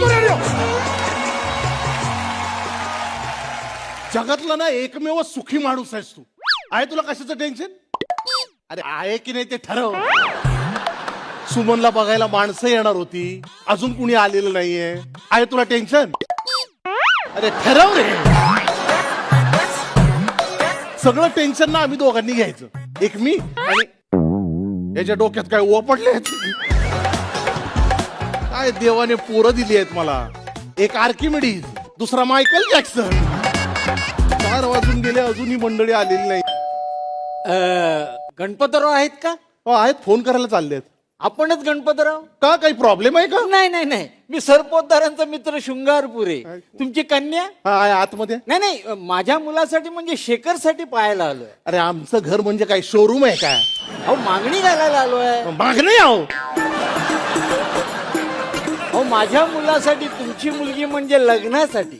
करतो जगातला ना एकमेव सुखी माणूस आहेस तू. आहे तुला कशाचं टेन्शन अरे आहे की नाही ते ठरव. सुमनला बघायला माणसं येणार होती. अजून कुणी आलेलं नाहीये. आहे तुला टेन्शन अरे ठरव रे. सगळं टेन्शन ना आम्ही दोघांनी घ्यायचं. एक मी आणि याच्या डोक्यात काय ओपडले काय देवाने पोरं दिली आहेत मला? एक आर्किमिडीज दुसरा मायकल जॅक्सन. चार वाजून गेले अजूनही मंडळी आलेली नाही. गणपतराव आहेत का? हो आहेत फोन करायला चाललेत आपणच गणपतराव? का काही प्रॉब्लेम आहे का? नाही नाही नाही. मी सरपोतदारांचा मित्र शृंगारपुरे. तुमची कन्या? हा आहे आतमध्ये. नाही नाही माझ्या मुलासाठी म्हणजे शेखरसाठी पाहायला आलोय. अरे आमचं घर म्हणजे काय? शोरूम आहे काय? अहो मागणी घालायला आलोय. मागणे आहो अहो माझ्या मुलासाठी तुमची मुलगी म्हणजे लग्नासाठी.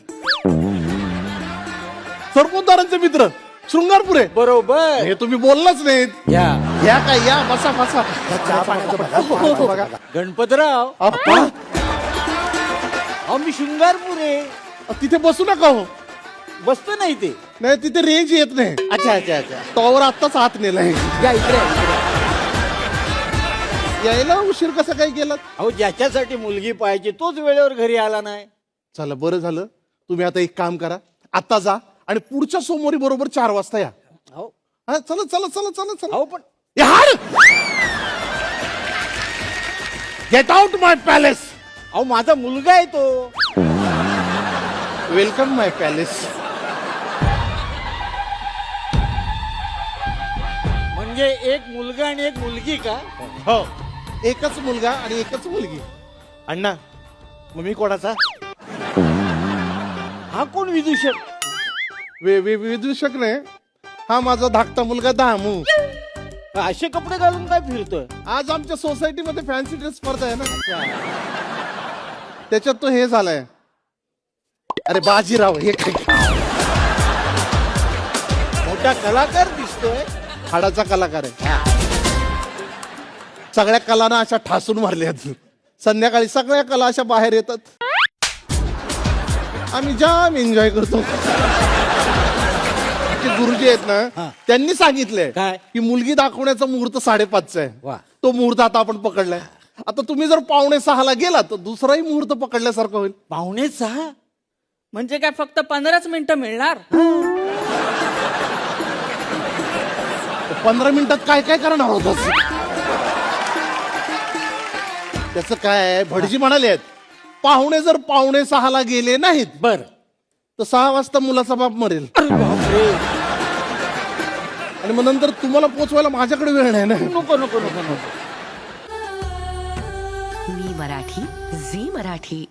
सरपोतदारांचे मित्र शृंगारपुरे. बरोबर. हे तुम्ही बोललाच नाहीत. या. या काय या बसा बसा. चहा पाण्याचं बघा, बघा. गणपतराव. अप्पा, अहो मी शृंगारपुरे. तिथे बसू नका हो. बसतो नाही ते. नाही तिथे रेंज येत नाही. अच्छा अच्छा अच्छा. टॉवर आत्ताच आत नेलाय. या इकडे या, इकडे. यायला उशीर कसा काय गेला अहो ज्याच्यासाठी मुलगी पाहिजे तोच वेळेवर घरी आला नाही. चला बरं झालं. तुम्ही आता एक काम करा. आता जा आणि पुढच्या सोमवारी बरोबर चार वाजता या. अहो. हा चला चला चला चला चला. अहो पण यार गेट आउट माय पॅलेस अहो माझा मुलगा आहे तो. वेलकम माय पॅलेस म्हणजे एक मुलगा आणि एक मुलगी का? हो. एकच मुलगा आणि एकच मुलगी. अण्णा मग मी कोणाचा? हा कोण विदूषक? वे वे विदूषक नाही हा माझा धाकटा मुलगा दामू. असे कपडे घालून काय फिरतोय? आज आमच्या सोसायटीमध्ये फॅन्सी ड्रेस स्पर्धा आहे ना. त्याच्यात तो हे झालाय. अरे बाजीराव हे काय? मोठा कलाकार दिसतोय. हाडाचा कलाकार आहे. सगळ्या कलांना अशा ठासून मारल्यात संध्याकाळी सगळ्या कला अशा बाहेर येतात. आम्ही जाम एन्जॉय करतो. गुरुजी आहेत ना त्यांनी सांगितलंय काय? की मुलगी दाखवण्याचा मुहूर्त साडेपाचचा वा. आहे तो मुहूर्त आता आपण पकडलाय. आता तुम्ही जर पावणे सहाला गेला तर दुसराही मुहूर्त पकडल्यासारखं होईल. पाहुणे सहा? म्हणजे काय फक्त पंधराच मिनिटं मिळणार? पंधरा मिनिटात काय काय करणार होतास? त्याचं काय आहे, भटजी म्हणाले आहेत पाहुणे जर पाहुणे सहाला गेले नाहीत बर. तर सहा वाजता मुलाचा बाप मरेल. आणि मग नंतर तुम्हाला पोचवायला माझ्याकडे वेळ नाही ना? नको नको नको नको. मी मराठी झी मराठी.